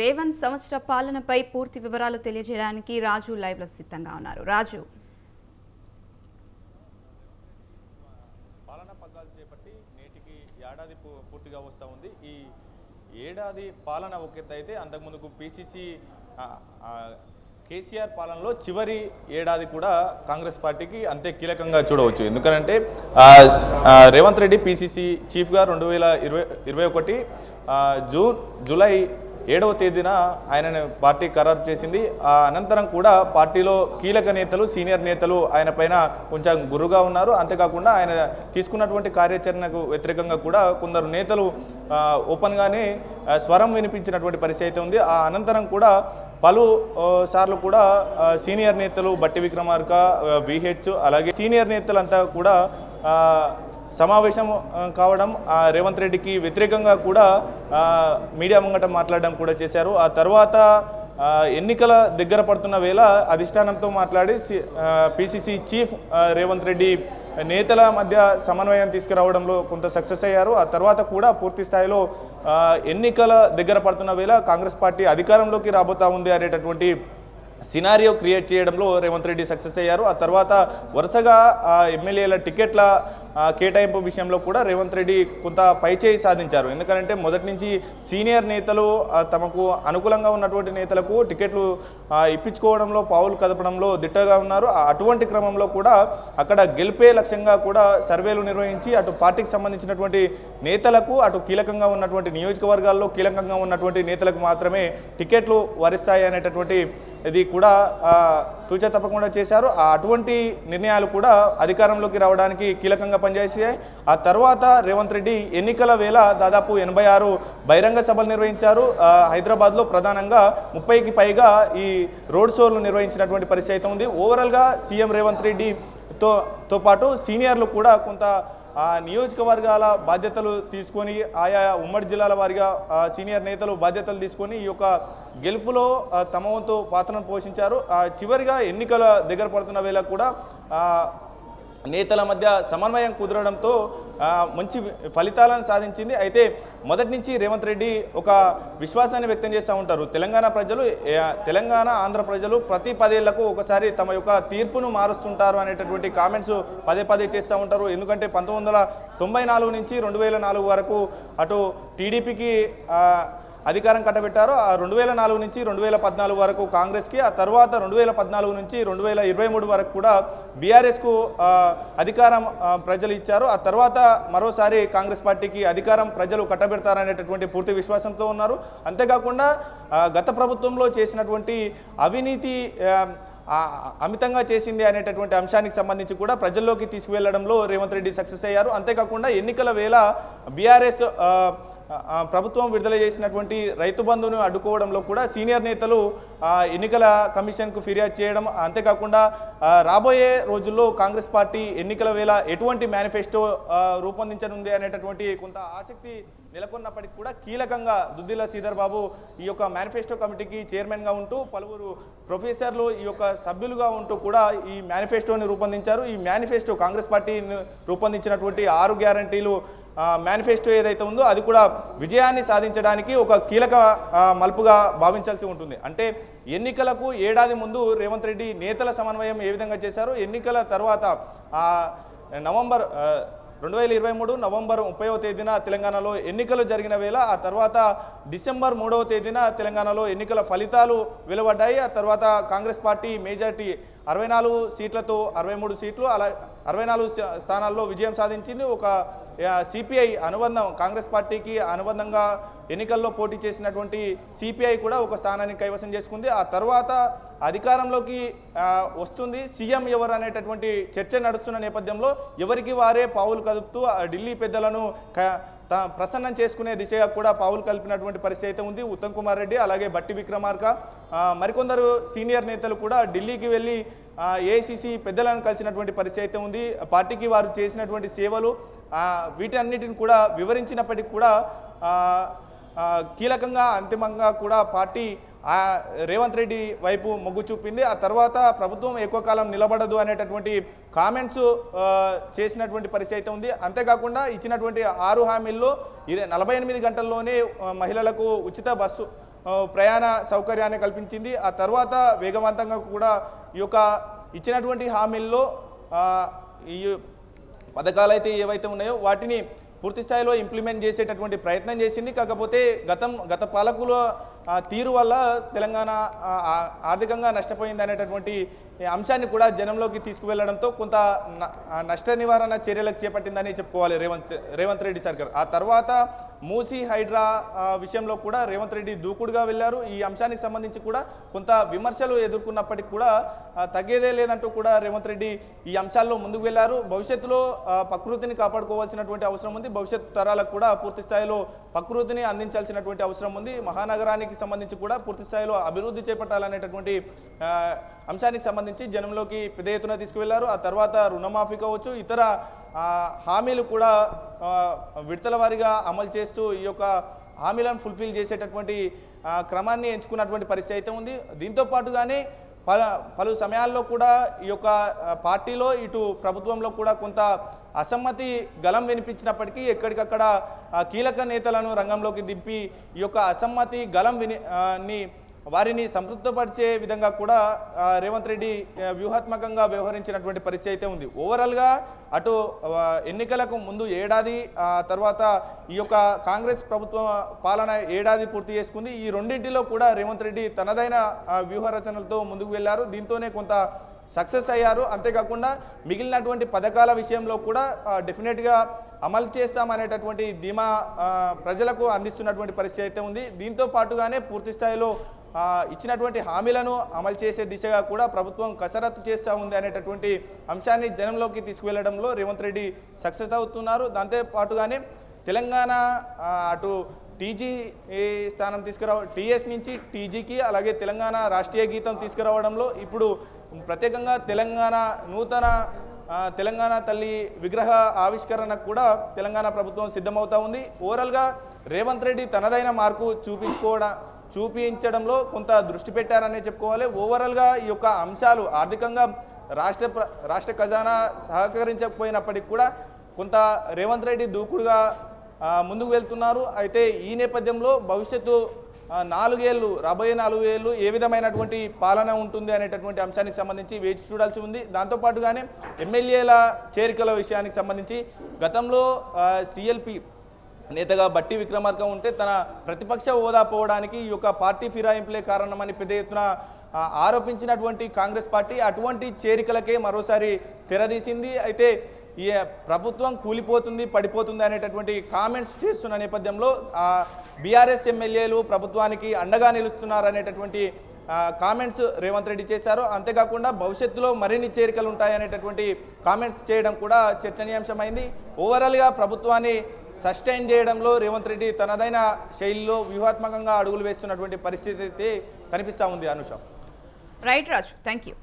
రేవంత్ సంవత్సర పాలనపై పూర్తి వివరాలు తెలియజేయడానికి రాజు లైవ్లో సిద్ధంగా ఉన్నారు. రాజు. పాలనా పగ్గాలు చేపట్టి నేటికి ఏడాది పూర్తిగా వస్తూ ఉంది. ఈ ఏడాది పాలన ఒక ఎత్తు అయితే అంతకుముందుకు పిసిసి కేసీఆర్ పాలనలో చివరి ఏడాది కూడా కాంగ్రెస్ పార్టీకి అంతే కీలకంగా చూడవచ్చు. ఎందుకంటే రేవంత్ రెడ్డి పిసిసి చీఫ్గా రెండు వేల ఇరవై ఇరవై ఒకటి జూన్ జూలై ఏడవ తేదీన ఆయనను పార్టీ ఖరారు చేసింది. ఆ అనంతరం కూడా పార్టీలో కీలక నేతలు సీనియర్ నేతలు ఆయన పైన కొంచెం గురుగా ఉన్నారు. అంతేకాకుండా ఆయన తీసుకున్నటువంటి కార్యాచరణకు వ్యతిరేకంగా కూడా కొందరు నేతలు ఓపెన్గానే స్వరం వినిపించినటువంటి పరిస్థితి అయితే ఉంది. ఆ అనంతరం కూడా పలు సార్లు కూడా సీనియర్ నేతలు బట్టి విక్రమార్క విహెచ్ అలాగే సీనియర్ నేతలంతా కూడా సమావేశం కావడం ఆ, రేవంత్ రెడ్డికి వ్యతిరేకంగా కూడా మీడియా ముంగట మాట్లాడడం కూడా చేశారు. ఆ తర్వాత ఎన్నికల దగ్గర పడుతున్న వేళ అధిష్టానంతో మాట్లాడి పిసిసి చీఫ్ రేవంత్ రెడ్డి నేతల మధ్య సమన్వయం తీసుకురావడంలో కొంత సక్సెస్ అయ్యారు. ఆ తర్వాత కూడా పూర్తి స్థాయిలో ఎన్నికల దగ్గర పడుతున్న వేళ కాంగ్రెస్ పార్టీ అధికారంలోకి రాబోతా ఉంది అనేటటువంటి సినారియో క్రియేట్ చేయడంలో రేవంత్ రెడ్డి సక్సెస్ అయ్యారు. ఆ తర్వాత వరుసగా ఆ ఎమ్మెల్యేల టికెట్ల కేటాయింపు విషయంలో కూడా రేవంత్ రెడ్డి కొంత పైచేయి సాధించారు. ఎందుకంటే మొదటి నుంచి సీనియర్ నేతలు తమకు అనుకూలంగా ఉన్నటువంటి నేతలకు టికెట్లు ఇప్పించుకోవడంలో పావులు కదపడంలో దిట్టగా ఉన్నారు. అటువంటి క్రమంలో కూడా అక్కడ గెలిపే లక్ష్యంగా కూడా సర్వేలు నిర్వహించి అటు పార్టీకి సంబంధించినటువంటి నేతలకు అటు కీలకంగా ఉన్నటువంటి నియోజకవర్గాల్లో కీలకంగా ఉన్నటువంటి నేతలకు మాత్రమే టికెట్లు వరిస్తాయి అనేటటువంటి ఇది కూడా తూచా తప్పకుండా చేశారు. ఆ అటువంటి నిర్ణయాలు కూడా అధికారంలోకి రావడానికి కీలకంగా పనిచేసాయి ఆ తర్వాత రేవంత్ రెడ్డి ఎన్నికల వేళ దాదాపు ఎనభై ఆరు బహిరంగ సభలు నిర్వహించారు. హైదరాబాద్లో ప్రధానంగా ముప్పైకి పైగా ఈ రోడ్ షోలు నిర్వహించినటువంటి పరిస్థితి అయితే ఉంది. ఓవరాల్గా సీఎం రేవంత్ రెడ్డితో తో పాటు సీనియర్లు కూడా కొంత ఆ నియోజకవర్గాల బాధ్యతలు తీసుకొని ఆయా ఉమ్మడి జిల్లాల వారిగా సీనియర్ నేతలు బాధ్యతలు తీసుకొని ఈ యొక్క గెలుపులో తమ వంతు పాత్రను పోషించారు. చివరిగా ఎన్నికల దగ్గర పడుతున్న వేళ కూడా నేతల మధ్య సమన్వయం కుదరడంతో మంచి ఫలితాలను సాధించింది. అయితే మొదటి నుంచి రేవంత్ రెడ్డి ఒక విశ్వాసాన్ని వ్యక్తం చేస్తూ ఉంటారు. తెలంగాణ ప్రజలు తెలంగాణ ఆంధ్ర ప్రజలు ప్రతి పదేళ్ళకు ఒకసారి తమ యొక్క తీర్పును మారుస్తుంటారు అనేటటువంటి కామెంట్స్ పదే పదే చేస్తూ ఉంటారు. ఎందుకంటే పంతొమ్మిది వందల తొంభై నాలుగు నుంచి రెండు వేల నాలుగు వరకు అటు టీడీపీకి అధికారం కట్టబెట్టారు ఆ రెండు వేల నాలుగు నుంచి రెండు వేల పద్నాలుగు వరకు కాంగ్రెస్కి ఆ తర్వాత రెండు వేల పద్నాలుగు నుంచి రెండు వేల ఇరవై మూడు వరకు కూడా బీఆర్ఎస్కు అధికారం ప్రజలు ఇచ్చారు. ఆ తర్వాత మరోసారి కాంగ్రెస్ పార్టీకి అధికారం ప్రజలు కట్టబెడతారనేటటువంటి పూర్తి విశ్వాసంతో ఉన్నారు. అంతేకాకుండా గత ప్రభుత్వంలో చేసినటువంటి అవినీతి అమితంగా చేసింది అనేటటువంటి అంశానికి సంబంధించి కూడా ప్రజల్లోకి తీసుకువెళ్ళడంలో రేవంత్ రెడ్డి సక్సెస్ అయ్యారు. అంతేకాకుండా ఎన్నికల వేళ బీఆర్ఎస్ ప్రభుత్వం విడుదల చేసినటువంటి రైతు బంధును అడ్డుకోవడంలో కూడా సీనియర్ నేతలు ఎన్నికల కమిషన్కు ఫిర్యాదు చేయడం అంతేకాకుండా రాబోయే రోజుల్లో కాంగ్రెస్ పార్టీ ఎన్నికల వేళ ఎటువంటి మేనిఫెస్టో రూపొందించనుంది అనేటటువంటి కొంత ఆసక్తి నెలకొన్నప్పటికీ కూడా కీలకంగా దుద్దిల శ్రీధర్ బాబు ఈ యొక్క మేనిఫెస్టో కమిటీకి చైర్మన్గా ఉంటూ పలువురు ప్రొఫెసర్లు ఈ యొక్క సభ్యులుగా ఉంటూ కూడా ఈ మేనిఫెస్టోని రూపొందించారు. ఈ మేనిఫెస్టో కాంగ్రెస్ పార్టీ రూపొందించినటువంటి ఆరు గ్యారంటీలు మేనిఫెస్టో ఏదైతే ఉందో అది కూడా విజయాన్ని సాధించడానికి ఒక కీలక మలుపుగా భావించాల్సి ఉంటుంది. అంటే ఎన్నికలకు ఏడాది ముందు రేవంత్ రెడ్డి నేతల సమన్వయం ఏ విధంగా చేశారు ఎన్నికల తర్వాత నవంబర్ రెండు వేల ఇరవై మూడు నవంబర్ ముప్పైవ తేదీన తెలంగాణలో ఎన్నికలు జరిగిన వేళ ఆ తర్వాత డిసెంబర్ మూడవ తేదీన తెలంగాణలో ఎన్నికల ఫలితాలు వెలువడ్డాయి. ఆ తర్వాత కాంగ్రెస్ పార్టీ మేజార్టీ అరవై నాలుగు సీట్లతో అరవై మూడు సీట్లు అలా అరవై నాలుగు స్థానాల్లో విజయం సాధించింది. ఒక సిపిఐ అనుబంధం కాంగ్రెస్ పార్టీకి అనుబంధంగా ఎన్నికల్లో పోటీ చేసినటువంటి సిపిఐ కూడా ఒక స్థానాన్ని కైవసం చేసుకుంది. ఆ తర్వాత అధికారంలోకి వస్తుంది. సీఎం ఎవరు అనేటటువంటి చర్చ నడుస్తున్న నేపథ్యంలో ఎవరికి వారే పావులు కదుపుతూ ఢిల్లీ పెద్దలను ప్రసన్నం చేసుకునే దిశగా కూడా పావులు కలిపినటువంటి పరిస్థితి అయితే ఉంది. ఉత్తమ్ కుమార్ రెడ్డి అలాగే బట్టి విక్రమార్క మరికొందరు సీనియర్ నేతలు కూడా ఢిల్లీకి వెళ్ళి ఏఐసిసి పెద్దలను కలిసినటువంటి పరిస్థితి అయితే ఉంది. పార్టీకి వారు చేసినటువంటి సేవలు వీటన్నిటిని కూడా వివరించినప్పటికీ కూడా కీలకంగా అంతిమంగా కూడా పార్టీ రేవంత్ రెడ్డి వైపు మొగ్గు చూపింది. ఆ తర్వాత ప్రభుత్వం ఎక్కువ కాలం నిలబడదు అనేటటువంటి కామెంట్స్ చేసినటువంటి పరిస్థితి అయితే ఉంది. అంతేకాకుండా ఇచ్చినటువంటి ఆరు హామీల్లో ఇరవై నలభై ఎనిమిది గంటల్లోనే మహిళలకు ఉచిత బస్సు ప్రయాణ సౌకర్యాన్ని కల్పించింది. ఆ తర్వాత వేగవంతంగా కూడా ఈ యొక్క ఇచ్చినటువంటి హామీల్లో ఈ పథకాలు అయితే ఏవైతే ఉన్నాయో వాటిని పూర్తి స్థాయిలో ఇంప్లిమెంట్ చేసేటటువంటి ప్రయత్నం చేసింది. కాకపోతే గతం గత పాలకుల తీరు వల్ల తెలంగాణ ఆర్థికంగా నష్టపోయింది అనేటటువంటి అంశాన్ని కూడా జనంలోకి తీసుకువెళ్ళడంతో కొంత న- నష్ట నివారణ చర్యలకు చేపట్టిందని చెప్పుకోవాలి రేవంత్ రేవంత్ రెడ్డి సర్కార్. ఆ తర్వాత మూసీ హైడ్రా విషయంలో కూడా రేవంత్ రెడ్డి దూకుడుగా వెళ్ళారు. ఈ అంశానికి సంబంధించి కూడా కొంత విమర్శలు ఎదుర్కొన్నప్పటికీ కూడా తగ్గేదే లేదంటూ కూడా రేవంత్ రెడ్డి ఈ అంశాల్లో ముందుకు వెళ్ళారు. భవిష్యత్తులో ప్రకృతిని కాపాడుకోవాల్సినటువంటి అవసరం ఉంది. భవిష్యత్ తరాలకు కూడా పూర్తి స్థాయిలో ప్రకృతిని అందించాల్సినటువంటి అవసరం ఉంది. మహానగరానికి సంబంధించి కూడా పూర్తి స్థాయిలో అభివృద్ధి చేపట్టాలనేటటువంటి అంశానికి సంబంధించి జనంలోకి పెద్ద ఎత్తున తీసుకువెళ్ళారు. ఆ తర్వాత రుణమాఫీ కావచ్చు ఇతర హామీలు కూడా విడతల వారీగా అమలు చేస్తూ ఈ యొక్క హామీలను ఫుల్ఫిల్ చేసేటటువంటి క్రమాన్ని ఎంచుకున్నటువంటి పరిస్థితి అయితే ఉంది. దీంతో పాటుగానే పల పలు సమయాల్లో కూడా ఈ యొక్క పార్టీలో ఇటు ప్రభుత్వంలో కూడా కొంత అసమ్మతి గలం వినిపించినప్పటికీ ఎక్కడికక్కడ కీలక నేతలను రంగంలోకి దింపి ఈ యొక్క అసమ్మతి గలం విని ని వారిని సంతృప్తపరిచే విధంగా కూడా రేవంత్ రెడ్డి వ్యూహాత్మకంగా వ్యవహరించినటువంటి పరిస్థితి అయితే ఉంది. ఓవరాల్గా అటు ఎన్నికలకు ముందు ఏడాది తర్వాత ఈ యొక్క కాంగ్రెస్ ప్రభుత్వ పాలన ఏడాది పూర్తి చేసుకుంది. ఈ రెండింటిలో కూడా రేవంత్ రెడ్డి తనదైన వ్యూహ రచనలతో ముందుకు వెళ్ళారు. దీంతోనే కొంత సక్సెస్ అయ్యారు. అంతేకాకుండా మిగిలినటువంటి పథకాల విషయంలో కూడా డెఫినెట్గా అమలు చేస్తామనేటటువంటి ధీమా ప్రజలకు అందిస్తున్నటువంటి పరిస్థితి అయితే ఉంది. దీంతో పాటుగానే పూర్తి స్థాయిలో ఇచ్చినటువంటి హామీలను అమలు చేసే దిశగా కూడా ప్రభుత్వం కసరత్తు చేస్తూ ఉంది అనేటటువంటి అంశాన్ని జనంలోకి తీసుకువెళ్ళడంలో రేవంత్ రెడ్డి సక్సెస్ అవుతున్నారు. దాంతో పాటుగానే తెలంగాణ అటు టీజీ స్థానం తీసుకురావ టీఎస్ నుంచి టీజీకి అలాగే తెలంగాణ రాష్ట్రీయ గీతం తీసుకురావడంలో ఇప్పుడు ప్రత్యేకంగా తెలంగాణ నూతన తెలంగాణ తల్లి విగ్రహ ఆవిష్కరణకు కూడా తెలంగాణ ప్రభుత్వం సిద్ధమవుతా ఉంది. ఓవరాల్గా రేవంత్ రెడ్డి తనదైన మార్కు చూపించుకోవడం చూపించడంలో కొంత దృష్టి పెట్టారనే చెప్పుకోవాలి. ఓవరాల్గా ఈ యొక్క అంశాలు ఆర్థికంగా రాష్ట్ర ప్ర- రాష్ట్ర ఖజానా సహకరించకపోయినప్పటికీ కూడా కొంత రేవంత్ రెడ్డి దూకుడుగా ముందుకు వెళ్తున్నారు. అయితే ఈ నేపథ్యంలో భవిష్యత్తు నాలుగేళ్ళు రాబోయే నాలుగు ఏళ్ళు ఏ విధమైనటువంటి పాలన ఉంటుంది అనేటటువంటి అంశానికి సంబంధించి వేచి చూడాల్సి ఉంది. దాంతోపాటుగానే ఎమ్మెల్యేల చేరికల విషయానికి సంబంధించి గతంలో సిఎల్పి నేతగా బట్టి విక్రమార్క ఉంటే తన ప్రతిపక్ష హోదా పోవడానికి ఈ యొక్క పార్టీ ఫిరాయింపులే కారణమని పెద్ద ఎత్తున ఆరోపించినటువంటి కాంగ్రెస్ పార్టీ అటువంటి చేరికలకే మరోసారి తెరదీసింది. అయితే ఈ ప్రభుత్వం కూలిపోతుంది పడిపోతుంది అనేటటువంటి కామెంట్స్ చేస్తున్న నేపథ్యంలో బీఆర్ఎస్ ఎమ్మెల్యేలు ప్రభుత్వానికి అండగా నిలుస్తున్నారు అనేటటువంటి కామెంట్స్ రేవంత్ రెడ్డి చేశారు. అంతేకాకుండా భవిష్యత్తులో మరిన్ని చేరికలు ఉంటాయనేటటువంటి కామెంట్స్ చేయడం కూడా చర్చనీయాంశమైంది. ఓవరాల్గా ప్రభుత్వాన్ని సస్టైన్ చేయడంలో రేవంత్ రెడ్డి తనదైన శైలిలో వ్యూహాత్మకంగా అడుగులు వేస్తున్నటువంటి పరిస్థితి అయితే కనిపిస్తూ ఉంది Anusha. Right Raju thank you